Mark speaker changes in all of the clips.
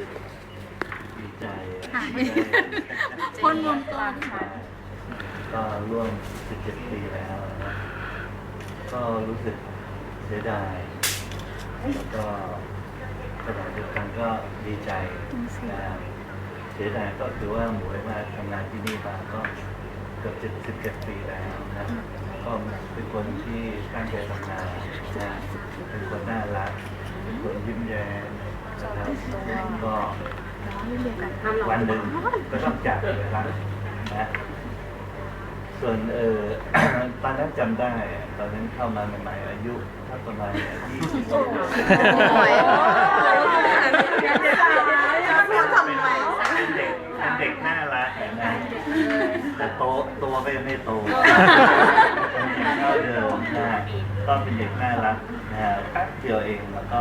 Speaker 1: รู้สึกดีใจ
Speaker 2: หาย
Speaker 1: ได้
Speaker 2: คนวงกลม
Speaker 1: ก็ร่วม 17 ปีแล้วนะครับก็รู้สึกเสียดายแล้วก็ขณะเดียวกันก็ดีใจนะครับเสียดายก็คือว่าหมวยมาทำงานที่นี่มาก็เกือบ 17 ปีแล้วนะก็เป็นคนที่ตั้งใจทำงานนะเป็นคนน่ารัก เป็นคนยิ้มแย้ม นะครับก็วันหนึ่งก็ต้องจากไปแล้วนะส่วนเออตอนนั้นจำได้ ตอนนั้นเข้ามาใหม่ๆอายุถ้าประมาณยี่สิบ
Speaker 2: โอ้ย
Speaker 1: เป็นเด็กเป็นเด็กน่ารักนะแต่โตตัวก็ยังไม่โตเป็นเด็กเท่าเดิมนะก็เป็นเด็กน่ารักนะแป๊บเดียวเองแล้วก็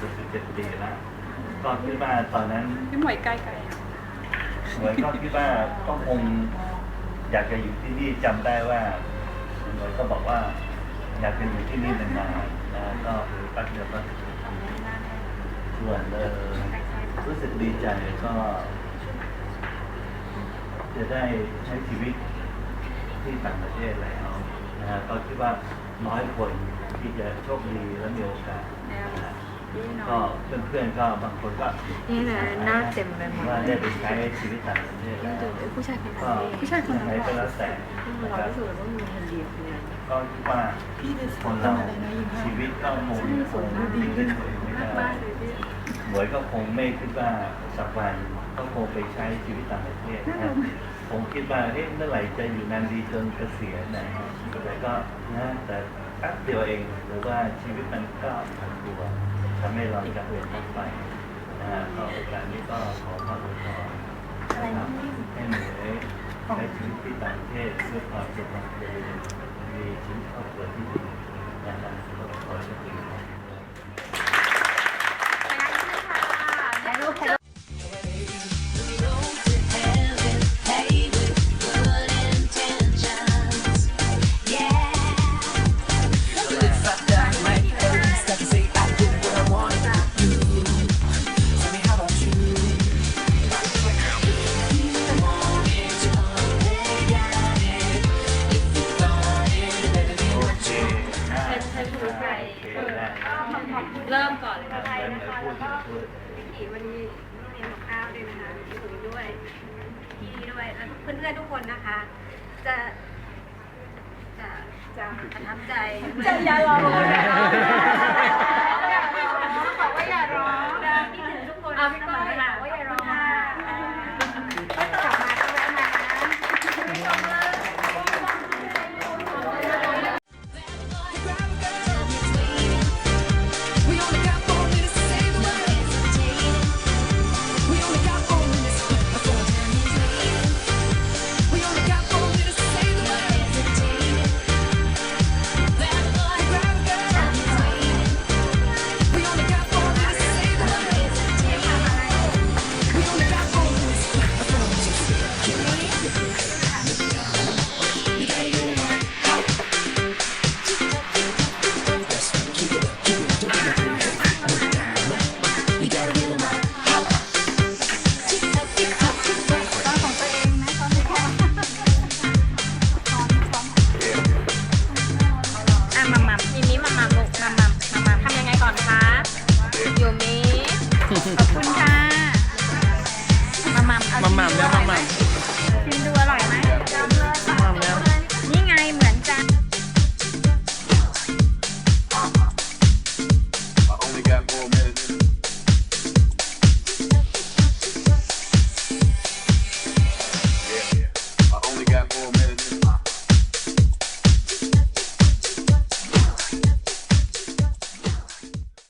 Speaker 1: สิบเจ็ดปีแล้ว ก็คิดว่าตอนนั้น
Speaker 2: พี่หมวยใกล้ไกล
Speaker 1: เหมือนก็คิดว่าก็คงอยากจะอยู่ที่นี่จำได้ว่าเหมือนก็บอกว่า อยากจะอยู่ที่นี่นานๆนะก็คือแป๊บเดียวก็ส่วนเออรู้สึกดีใจก็ จะได้ใช้ชีวิตที่ต่างประเทศแล้วนะฮะก็คิดว่าน้อยคนที่จะโชคดีและมีโอกาสนะฮะ ก็เพื่อนๆก็บางคนก็
Speaker 2: นี่แหละหน้าเต็มไปหมด
Speaker 1: ว่าได้ไปใช้ชีวิตต่างประเทศแล้ว
Speaker 2: ผู้ชายคน
Speaker 1: ก็
Speaker 2: นั้นผู้ชายคนนั้น
Speaker 1: ไหนก็แล้วแต่นะครับ
Speaker 2: รู้สึกว่ามีคนเดียวเนี่ย
Speaker 1: ก็คิดว่าคนเราชีวิตก็คงคงดีขึ้นไม่ได้
Speaker 2: มากเลยพี่
Speaker 1: หมวยก็คงไม่คิดว่าสักวันก็คงไปใช้ชีวิตต่างประเทศนะผมคิดว่าเอ๊ะเมื่อไหร่จะอยู่นานดีจนเกษียณนะแต่ก็นะแต่แป๊บเดียวเองหรือว่าชีวิตมันก็ผันตัว ทำให้เราจะเปลี่ยนต้องไปนะฮะก็โอกาสนี้ก็ขอพระอวยพรนะครับให้หมวยใช้ชีวิตที่ต่างประเทศด้วยความสุขความเจริญ ดพี่
Speaker 3: วันนี้เรียนกับข้าวด้วยนะคะพี่ตุ๋ยด้วยพี่ด้วยแล้วเพื่อนๆทุกคนนะคะ จะจะจะประทับใจ
Speaker 2: จะอย่ารอ
Speaker 3: ข
Speaker 2: อบคุณค่ะ
Speaker 3: มามัมเอามา
Speaker 2: หม่ำแล้วมาหม่
Speaker 3: ำ